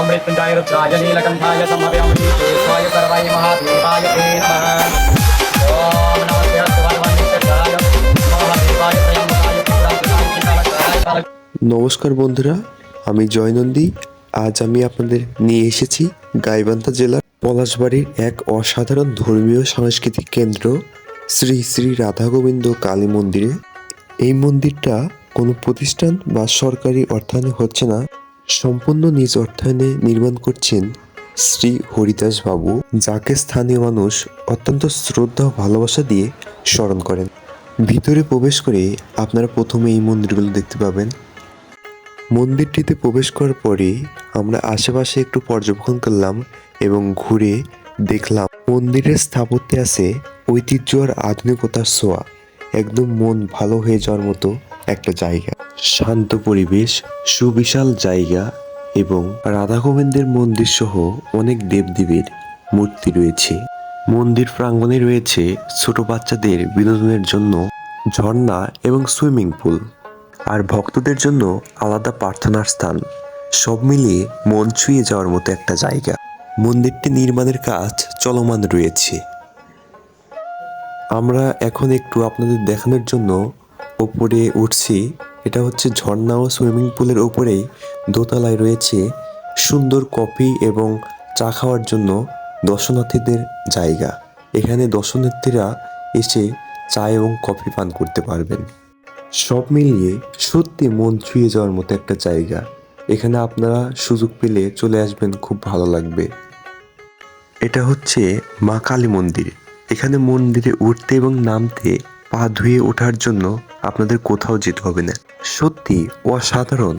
ओम मृत्युंजय रुद्राय नीलकंठाय संभव्यामि स्वाय सर्वाय महादेवाय ते नमः ओम नमस्ते अस्तु भगवान् नित्यजाय महादेवाय त्र्यंबकाय पुत्राय নমস্কার বন্ধুরা আমি জয়নন্দী আজ আমি আপনাদের নিয়ে এসেছি গাইবান্ধা জেলার পলাশবাড়ির এক অসাধারণ ধর্মীয় সাংস্কৃতিক কেন্দ্র শ্রী শ্রী রাধা গোবিন্দ কালী মন্দিরে এই মন্দিরটা কোনো প্রতিষ্ঠান বা সরকারি অর্থায়নে হচ্ছে না সম্পূর্ণ নিজ অর্থায়নে নির্মাণ করছেন শ্রী হরিদাস বাবু, যাকে স্থানীয় মানুষ অত্যন্ত শ্রদ্ধা ও ভালোবাসা দিয়ে স্মরণ করেন। ভিতরে প্রবেশ করে আপনারা প্রথমে এই মন্দিরগুলো দেখতে পাবেন। মন্দিরটিতে প্রবেশ করার পরে আমরা আশেপাশে একটু পর্যবেক্ষণ করলাম এবং ঘুরে দেখলাম, মন্দিরের স্থাপত্যে আছে ঐতিহ্য আর আধুনিকতার ছোঁয়া। একদম মন ভালো হয়ে যাওয়ার মতো একটা জায়গা। শান্ত পরিবেশ, সুবিশাল জায়গা এবং রাধা গোবিন্দের মন্দির সহ অনেক দেবদেবীর মূর্তি রয়েছে। মন্দির প্রাঙ্গণে রয়েছে ছোট বাচ্চাদের বিনোদনের জন্য ঝর্ণা এবং সুইমিং পুল। আর ভক্তদের জন্য আলাদা প্রার্থনার স্থান। সব মিলিয়ে মন ছুঁয়ে যাওয়ার মতো একটা জায়গা। মন্দিরটি নির্মাণের কাজ চলমান রয়েছে। আমরা এখন একটু আপনাদের দেখানোর জন্য ওপরে উঠছি, এটা হচ্ছে ঝর্ণা ও সুইমিং পুলের ওপরেই দোতলায় রয়েছে সুন্দর কফি এবং চা খাওয়ার জন্য দর্শনার্থীদের জায়গা। এখানে দর্শনার্থীরা এসে চা এবং কফি পান করতে পারবেন। সব মিলিয়ে সত্যি মন ছুঁয়ে যাওয়ার মতো একটা জায়গা। এখানে আপনারা সুযোগ পেলে চলে আসবেন, খুব ভালো লাগবে। এটা হচ্ছে মা কালী মন্দির। এখানে মন্দিরে উঠতে এবং নামতে পা ধুয়ে ওঠার জন্য আপনাদের কোথাও যেতে হবে না। সত্যি অসাধারণ।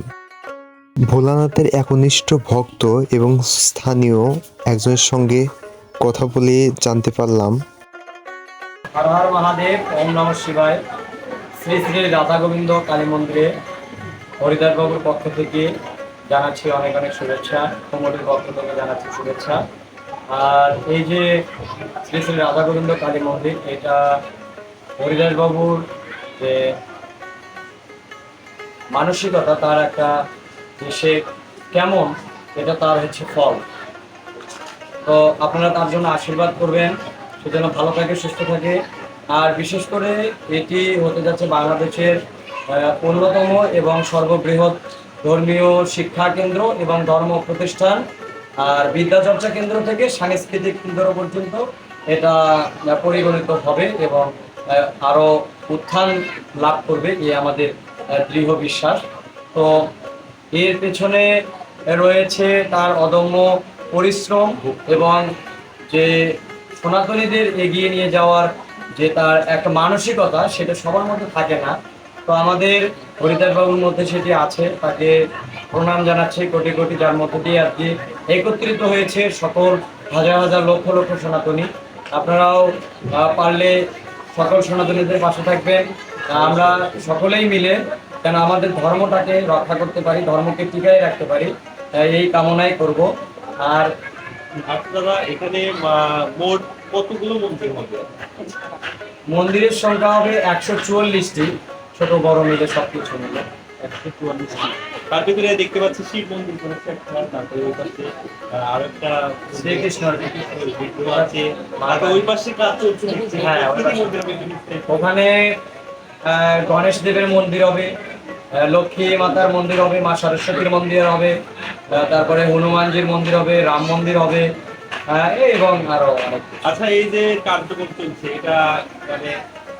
ভোলানাথের একনিষ্ঠ ভক্ত এবং স্থানীয় একজনের সঙ্গে কথা বলে জানতে পারলাম। হর হর মহাদেব ওম নম শিবায়। শ্রী শ্রী রাধা গোবিন্দ কালী মন্দিরে হরিদার বাবুর পক্ষ থেকে জানাচ্ছি অনেক অনেক শুভেচ্ছা কমিটির পক্ষ থেকে জানাচ্ছি শুভেচ্ছা। আর এই যে শ্রী শ্রী রাধা গোবিন্দ কালী মন্দির এটা হরিদাস বাবুর যে মানসিকতা তার একটা সে কেমন, এটা তার হচ্ছে ফল। তো আপনারা তার জন্য আশীর্বাদ করবেন। সে যেন ভালো থাকে, সুস্থ থাকে। আর বিশেষ করে এটি হতে যাচ্ছে বাংলাদেশের অন্যতম এবং সর্ববৃহৎ ধর্মীয় শিক্ষা কেন্দ্র এবং ধর্ম প্রতিষ্ঠান আর বিদ্যাচর্চা কেন্দ্র থেকে সাংস্কৃতিক কেন্দ্র পর্যন্ত এটা পরিগণিত হবে এবং আহ, আরও উত্থান লাভ করবে এই আমাদের দৃঢ় বিশ্বাস। তো এর পেছনে রয়েছে তার অদম্য পরিশ্রম এবং যে সনাতনীদের এগিয়ে নিয়ে যাওয়ার যে তার একটা মানসিকতা সেটা সবার মধ্যে থাকে না। তো আমাদের হরিদাস বাবুর মধ্যে সেটি আছে তাকে প্রণাম জানাচ্ছে কোটি কোটি যার মধ্যে দিয়ে আর কি একত্রিত হয়েছে সকল হাজার হাজার লক্ষ লক্ষ সনাতনী। আপনারাও পারলে সকল সনাতনীদের পাশে থাকবেন। আমরা সকলেই মিলে যেন আমাদের ধর্মটাকে রক্ষা করতে পারি ধর্মকে টিকায় রাখতে পারি এই কামনাই করব। আর আপনারা এখানে মোট কতগুলো মন্দির হবে? মন্দিরের সংখ্যা হবে একশো চুয়াল্লিশটি ছোট বড় মিলে সবকিছু মিলে একশো চুয়াল্লিশটি। তার ভিতরে দেখতে পাচ্ছি শিব মন্দির একটা তারপরে ওই পাশে আরও একটা বিগ্রহ আছে। তারপরে ওই পাশে কাজ চলছে। হ্যাঁ? ওখানে গণেশ দেবের মন্দির হবে লক্ষ্মী মাতার মন্দির হবে মা সরস্বতীর মন্দির হবে তারপরে হনুমানজির মন্দির হবে রাম মন্দির হবে এবং আরও আচ্ছা এই যে কার্যক্রম চলছে এটা মানে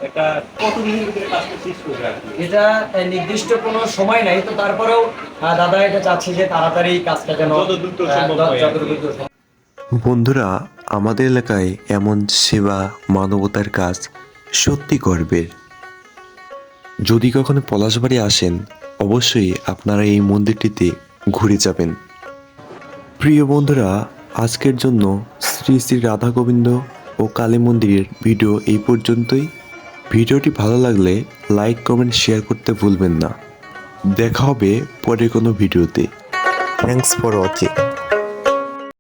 এটা কতদিনের ভিতরে কাজটা শেষ করবে এটা নির্দিষ্ট কোনো সময় নাই তো তারপরেও দাদা এটা চাচ্ছে যে তাড়াতাড়ি কাজটা যেন যত দ্রুত সম্ভব যত দ্রুত বন্ধুরা আমাদের এলাকায় এমন সেবা মানবতার কাজ সত্যি গর্বের যদি কখনো পলাশবাড়ি আসেন অবশ্যই আপনারা এই মন্দিরটিতে ঘুরে যাবেন। প্রিয় বন্ধুরা আজকের জন্য শ্রী শ্রী রাধা গোবিন্দ ও কালী মন্দিরের ভিডিও এই পর্যন্তই। ভিডিওটি ভালো লাগলে লাইক, কমেন্ট, শেয়ার করতে ভুলবেন না। দেখা হবে পরে কোনো ভিডিওতে। Thanks for watching